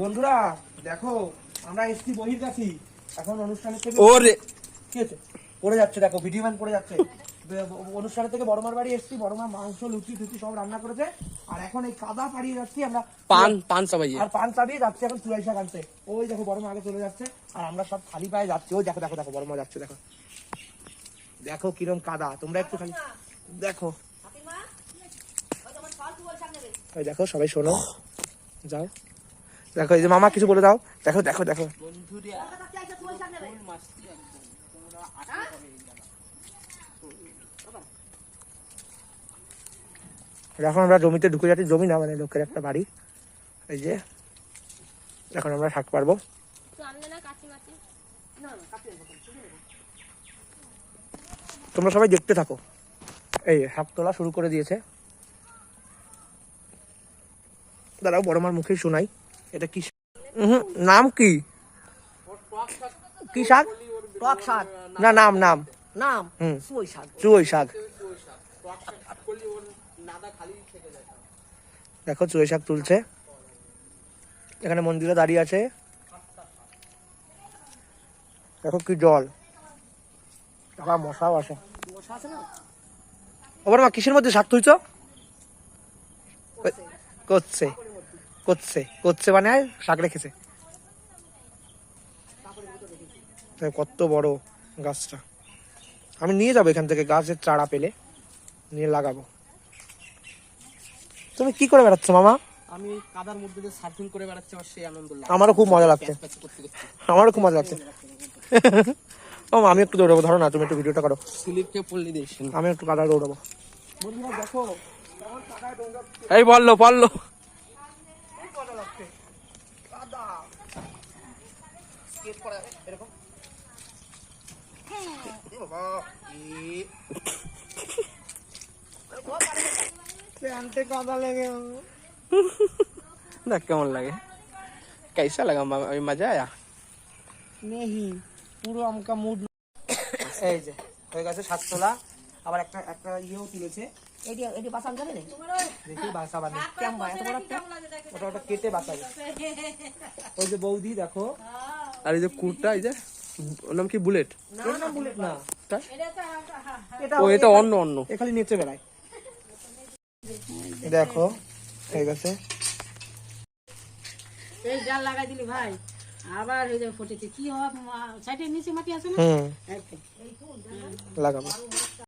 বন্ধুরা দেখো আমরা এসছি বহির কাছি এখন অনুষ্ঠানের থেকে ওরে কি হয়েছে পড়ে যাচ্ছে দেখো ভিডিও ম্যান পড়ে যাচ্ছে। অনুষ্ঠানের থেকে বড়মার বাড়ি এসছি বড়মা মাংস লুচি টুচি সব রান্না করেছে। আর এখন এই কাদা পাড়িয়ে যাচ্ছি আমরা পান পান সবাই আর পান চাবিয়ে যাচ্ছে এখন চুলাই শাক আনতে। ওই দেখো বড়মা আগে চলে যাচ্ছে আর আমরা সব খালি পায়ে যাচ্ছি। ওই দেখো দেখো দেখো বড়মা যাচ্ছে দেখো। দেখো কিরম কাদা তোমরা একটু খালি দেখো। ওই দেখো সবাই শোনো। যাও। দেখো, এই যে মামা কিছু বলে দাও। দেখো দেখো দেখো। এখন আমরা জমিতে ঢুকে যাচ্ছি। জমি না মানে লোকের একটা বাড়ি। এই যে, এখন আমরা শাক পারব তোমরা সবাই দেখতে থাকো। এই শাক তোলা শুরু করে দিয়েছে। দাঁড়াও, বড় মার মুখে শোনাই। এটা কি নাম কি? কি শাক? টক শাক। না নাম নাম। নাম? সুই শাক। চুই শাক। দেখো চুই শাক তুলছে। এখানে মন্দিরে দাঁড়িয়ে আছে। দেখো কি জল। আবার মশাও আছে ওবার মা কিসের মধ্যে শাক তুলছ? করছে করছে করছে মানে শাক রেখেছে। কত বড় গাছটা। আমি নিয়ে যাব এখান থেকে গাছের চারা পেলে নিয়ে লাগাবো। তুমি কি করে বেড়াচ্ছ মামা? আমি কাদার মধ্যে দিয়ে সার্ফিং করে বেড়াচ্ছি আমার সেই আনন্দ লাগে আমারও খুব মজা লাগছে। আমারও খুব মজা লাগছে। ও আমি একটু দৌড়াবো ধরো না তুমি একটু ভিডিওটা করো। স্লিপ খেয়ে পড়লি দিস আমি একটু কাদা দৌড়াবো। এই বলল বলল। প্যান্টে কাদা লেগে দেখ কেমন লাগে कैसा लगा मा- अभी मजा आया নেহি পুরো আমকা মুড এই যে হয়ে গেছে সাত তোলা আবার একটা একটা ইয়েও তুলেছে এটি এটি বাসান যাবে না দেখি বাসা বাঁধে। কেমন বা বড় একটা ওটা ওটা কেটে বাঁচাবে ওই যে বৌদি দেখো। আর এই যে কুর্তা এই যে ওর নাম কি বুলেট? নাম বুলেট না। এটা ও এটা অন্য অন্য। এ খালি নেচে বেড়ায়। দেখো হয়ে গেছে। এই জাল লাগাই দিলি ভাই। আবার এই যে ফুটেছে। কি হবে সাইডে নিচে মাটি আছে না? হুম। এই তো। লাগাবো।